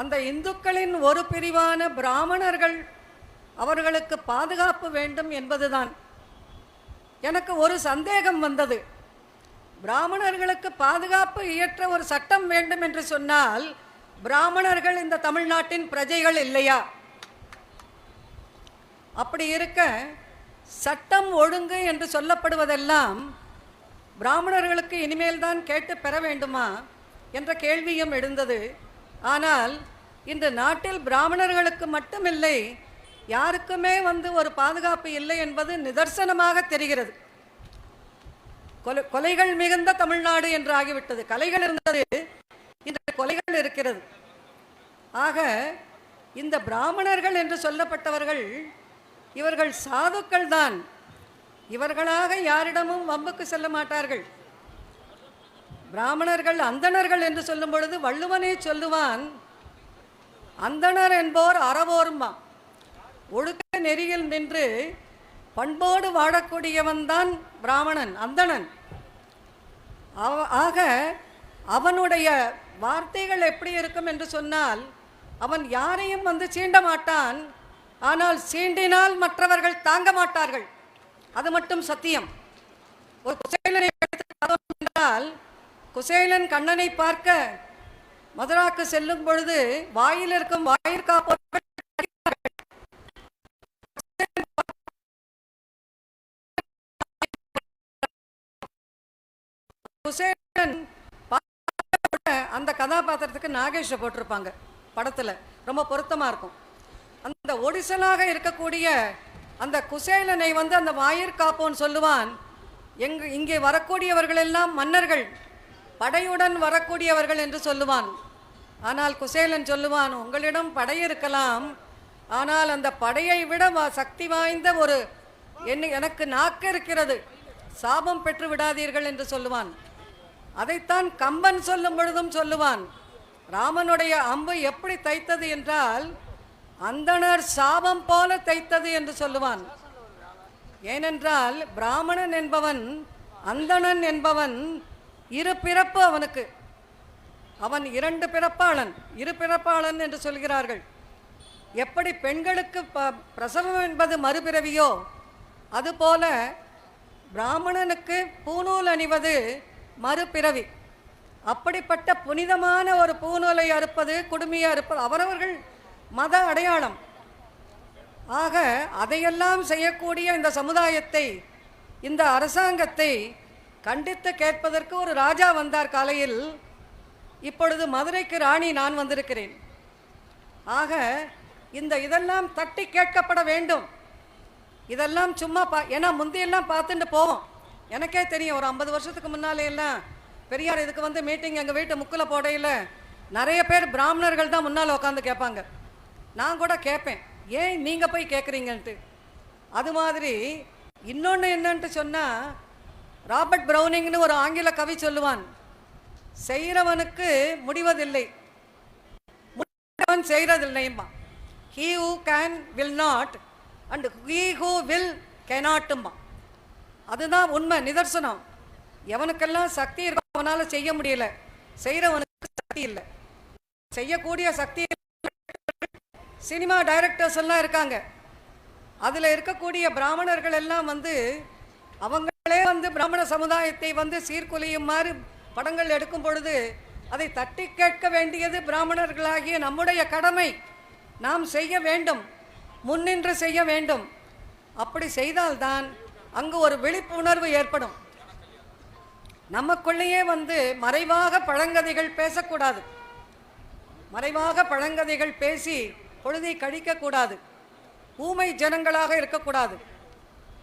அந்த இந்துக்களின் ஒரு பிரிவான பிராமணர்கள் அவர்களுக்கு பாதுகாப்பு வேண்டும் என்பதுதான். எனக்கு ஒரு சந்தேகம் வந்தது. பிராமணர்களுக்கு பாதுகாப்பு இயற்ற ஒரு சட்டம் வேண்டும் என்று சொன்னால் பிராமணர்கள் இந்த தமிழ்நாட்டின் பிரஜைகள் இல்லையா? அப்படி இருக்க சட்டம் ஒழுங்கு என்று சொல்லப்படுவதெல்லாம் பிராமணர்களுக்கு இனிமேல் தான் கேட்டு பெற வேண்டுமா? என்ற கேள்வியும் எழுந்தது. ஆனால் இந்த நாட்டில் பிராமணர்களுக்கு மட்டுமில்லை யாருக்குமே வந்து ஒரு பாதுகாப்பு இல்லை என்பது நிதர்சனமாக தெரிகிறது. கொலை கொலைகள் மிகுந்த தமிழ்நாடு என்று ஆகிவிட்டது. கலைகள் இருந்தது இன்று கொலைகள் இருக்கிறது. ஆக இந்த பிராமணர்கள் என்று சொல்லப்பட்டவர்கள் இவர்கள் சாதுக்கள் தான் இவர்களாக யாரிடமும் வம்புக்கு செல்ல மாட்டார்கள். பிராமணர்கள் அந்தணர்கள் என்று சொல்லும் பொழுது வள்ளுவனே சொல்லுவான் அந்தணர் என்போர் அறவோருமா? ஒழுக்க நெறியில் நின்று பண்போடு வாழக்கூடியவன் தான் பிராமணன் அந்தணன். ஆக அவனுடைய வார்த்தைகள் எப்படி இருக்கும் என்று சொன்னால் அவன் யாரையும் வந்து சீண்ட மாட்டான் ஆனால் சீண்டினால் மற்றவர்கள் தாங்க மாட்டார்கள். அது மட்டும் சத்தியம். ஒரு குசேலனை எடுத்து என்றால் குசேலன் கண்ணனை பார்க்க மதுராக்கு செல்லும் பொழுது வாயில் இருக்கும் வாயிற்காப்போர் குசேலன் அந்த கதாபாத்திரத்துக்கு நாகேஷை போட்டிருப்பாங்க படத்தில். ரொம்ப பொருத்தமாக இருக்கும். அந்த ஒடிசலாக இருக்கக்கூடிய அந்த குசேலனை வந்து அந்த வாயிற்காப்போன் சொல்லுவான். எங்கு இங்கே வரக்கூடியவர்கள் எல்லாம் மன்னர்கள். படையுடன் வரக்கூடியவர்கள் என்று சொல்லுவான். ஆனால் குசேலன் சொல்லுவான் உங்களிடம் படை இருக்கலாம் ஆனால் அந்த படையை விட சக்தி வாய்ந்த ஒரு என்ன எனக்கு நாக்கு இருக்கிறது. சாபம் பெற்று விடாதீர்கள் என்று சொல்லுவான். அதைத்தான் கம்பன் சொல்லும் பொழுதும் சொல்லுவான். ராமனுடைய அம்பு எப்படி தைத்தது என்றால் அந்தணர் சாபம் போல தைத்தது என்று சொல்லுவான். ஏனென்றால் பிராமணன் என்பவன் அந்தணன் என்பவன் இரு பிறப்பு அவனுக்கு. அவன் இரண்டு பிறப்பாளன் இரு பிறப்பாளன் என்று சொல்கிறார்கள். எப்படி பெண்களுக்கு ப பிரசவம் என்பது மறுபிறவியோ அதுபோல பிராமணனுக்கு பூநூல் அணிவது மறுபிறவி. அப்படிப்பட்ட புனிதமான ஒரு பூநூலை அறுப்பது குடுமையை அறுப்பது அவரவர்கள் மத அடையாளம். ஆக அதையெல்லாம் செய்யக்கூடிய இந்த சமுதாயத்தை இந்த அரசாங்கத்தை கண்டித்து கேட்பதற்கு ஒரு ராஜா வந்தார் காலையில். இப்பொழுது மதுரைக்கு ராணி நான் வந்திருக்கிறேன். ஆக இந்த இதெல்லாம் தட்டி கேட்கப்பட வேண்டும். இதெல்லாம் சும்மா பா ஏன்னா முந்தையெல்லாம் பார்த்துட்டு போவோம். எனக்கே தெரியும் ஒரு ஐம்பது வருஷத்துக்கு முன்னாலே எல்லாம் பெரியார் இதுக்கு வந்து மீட்டிங் எங்கள் வீட்டு முக்கில் போடையில் நிறைய பேர் பிராமணர்கள் தான் முன்னால் உட்காந்து கேட்பாங்க. நான் கூட கேட்பேன் ஏன் நீங்கள் போய் கேட்குறீங்கன்ட்டு? அது மாதிரி இன்னொன்று என்னன்ட்டு சொன்னால் ராபர்ட் ப்ரௌனிங்னு ஒரு ஆங்கில கவி சொல்லுவான் செய்கிறவனுக்கு முடிவதில்லை. முடிவன் செய்கிறதில்லைம்மா he who can will not and he who will கெனாட்டும்மா அதுதான் உண்மை நிதர்சனம். எவனுக்கெல்லாம் சக்தி இருக்கோ அவனால் செய்ய முடியல. செய்கிறவனுக்கு சக்தி இல்லை. செய்யக்கூடிய சக்தி சினிமா டைரக்டர்ஸ் எல்லாம் இருக்காங்க. அதில் இருக்கக்கூடிய பிராமணர்கள் எல்லாம் வந்து அவங்க வந்து பிராமண சமுதாயத்தை வந்து சீர்குலையுமாறு படங்கள் எடுக்கும் பொழுது அதை தட்டி கேட்க வேண்டியது பிராமணர்களாகிய நம்முடைய கடமை. நாம் செய்ய வேண்டும். முன்னின்று செய்ய வேண்டும். அப்படி செய்தால்தான் அங்கு ஒரு விழிப்புணர்வு ஏற்படும். நமக்குள்ளேயே வந்து மறைவாக பழங்கதைகள் பேசக்கூடாது. மறைவாக பழங்கதைகள் பேசி பொழுதை கழிக்கக்கூடாது. ஊமை ஜனங்களாக இருக்கக்கூடாது.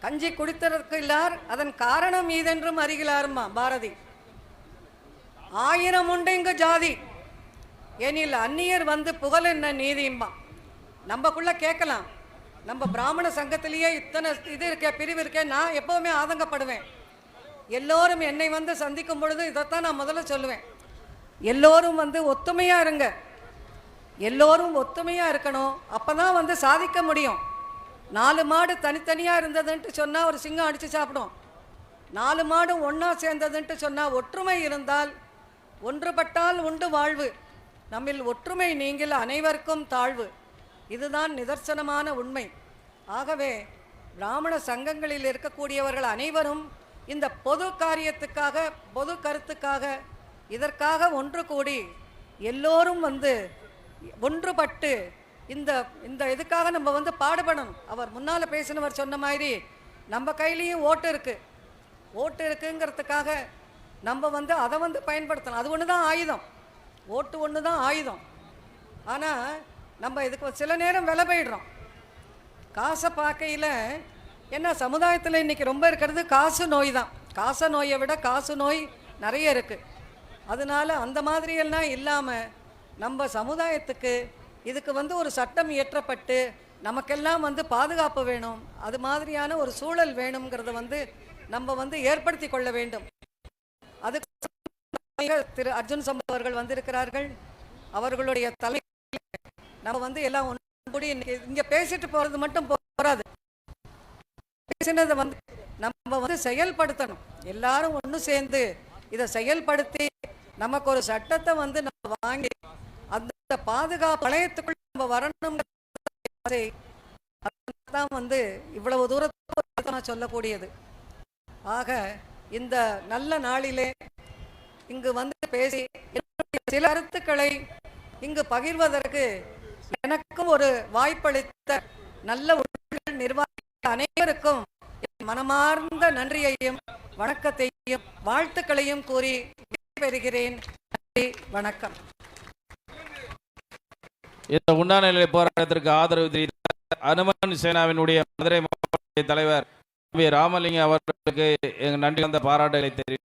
கஞ்சி குடித்ததற்கு இல்லார் அதன் காரணம் ஈதென்றும் அறிகிறாருமா பாரதி. ஆயிரம் உண்டு இங்கு ஜாதி? எனில் அந்நியர் வந்து புகழ் என்ன நீதியும்பா நம்மக்குள்ள கேட்கலாம். நம்ம பிராமண சங்கத்திலேயே இத்தனை இது இருக்க பிரிவு இருக்கே நான் எப்போவுமே ஆதங்கப்படுவேன். எல்லோரும் என்னை வந்து சந்திக்கும் பொழுது இதைத்தான் நான் முதல்ல சொல்லுவேன். எல்லோரும் வந்து ஒத்துமையாக இருங்க. எல்லோரும் ஒத்துமையாக இருக்கணும். அப்போ தான் வந்து சாதிக்க முடியும். நாலு மாடு தனித்தனியாக இருந்ததுன்ட்டு சொன்னால் ஒரு சிங்கம் அடித்து சாப்பிடும். நாலு மாடு ஒன்றா சேர்ந்ததுன்ட்டு சொன்னால் ஒற்றுமை இருந்தால் ஒன்றுபட்டால் உண்டு வாழ்வு. நம்மில் ஒற்றுமை நீங்கில் அனைவருக்கும் தாழ்வு. இதுதான் நிதர்சனமான உண்மை. ஆகவே பிராமண சங்கங்களில் இருக்கக்கூடியவர்கள் அனைவரும் இந்த பொது காரியத்துக்காக பொது கருத்துக்காக இதற்காக ஒன்று கூடி எல்லோரும் வந்து ஒன்றுபட்டு இந்த இந்த இதுக்காக நம்ம வந்து பாடுபடணும். அவர் முன்னால் பேசினவர் சொன்ன மாதிரி நம்ம கையிலையும் ஓட்டு இருக்குது ஓட்டு இருக்குங்கிறதுக்காக நம்ம வந்து அதை வந்து பயன்படுத்தணும். அது ஒன்று தான் ஆயுதம். ஓட்டு ஒன்று தான் ஆயுதம். ஆனால் நம்ம இதுக்கு சில நேரம் விலை போயிடுறோம். காசை பார்க்கையில் என்ன சமுதாயத்தில் இன்றைக்கி ரொம்ப இருக்கிறது காசு நோய் தான். காச நோயை விட காசு நோய் நிறைய இருக்குது அதனால அந்த மாதிரியெல்லாம் இல்லாமல் நம்ம சமுதாயத்துக்கு இதுக்கு வந்து ஒரு சட்டம் இயற்றப்பட்டு நமக்கெல்லாம் வந்து பாதுகாப்பு வேணும். அது மாதிரியான ஒரு சூழல் வேணுங்கிறத வந்து நம்ம வந்து ஏற்படுத்தி கொள்ள வேண்டும். அதுக்கு திரு அர்ஜுன் சம்பத் அவர்கள் வந்திருக்கிறார்கள். அவர்களுடைய தலை நம்ம வந்து எல்லாம் ஒன்று கூடி இங்க பேசிட்டு போறது மட்டும் போறாது. பேசினதை வந்து நம்ம வந்து செயல்படுத்தணும். எல்லாரும் ஒன்று சேர்ந்து இதை செயல்படுத்தி நமக்கு ஒரு சட்டத்தை வந்து நம்ம வாங்கி இந்த பாதுகாப்பு வளையத்துக்குள்ள நம்ம வரணும் தான் வந்து இவ்வளவு தூரத்துக்கு நான் சொல்லக்கூடியது. ஆக இந்த நல்ல நாளிலே இங்கு வந்து பேசி சில கருத்துக்களை இங்கு பகிர்வதற்கு எனக்கும் ஒரு வாய்ப்பளித்த நல்ல உடல் நிர்வாகி அனைவருக்கும் என் மனமார்ந்த நன்றியையும் வணக்கத்தையும் வாழ்த்துக்களையும் கூறி பெறுகிறேன் நன்றி வணக்கம். இந்த உண்ணாநிலை போராட்டத்திற்கு ஆதரவு தெரிவித்த அனுமன் சேனாவினுடைய மதுரை மாவட்ட தலைவர் வி. ராமலிங்கம் அவர்களுக்கு எங்கள் நன்றி வந்த பாராட்டுகளை தெரிவித்தார்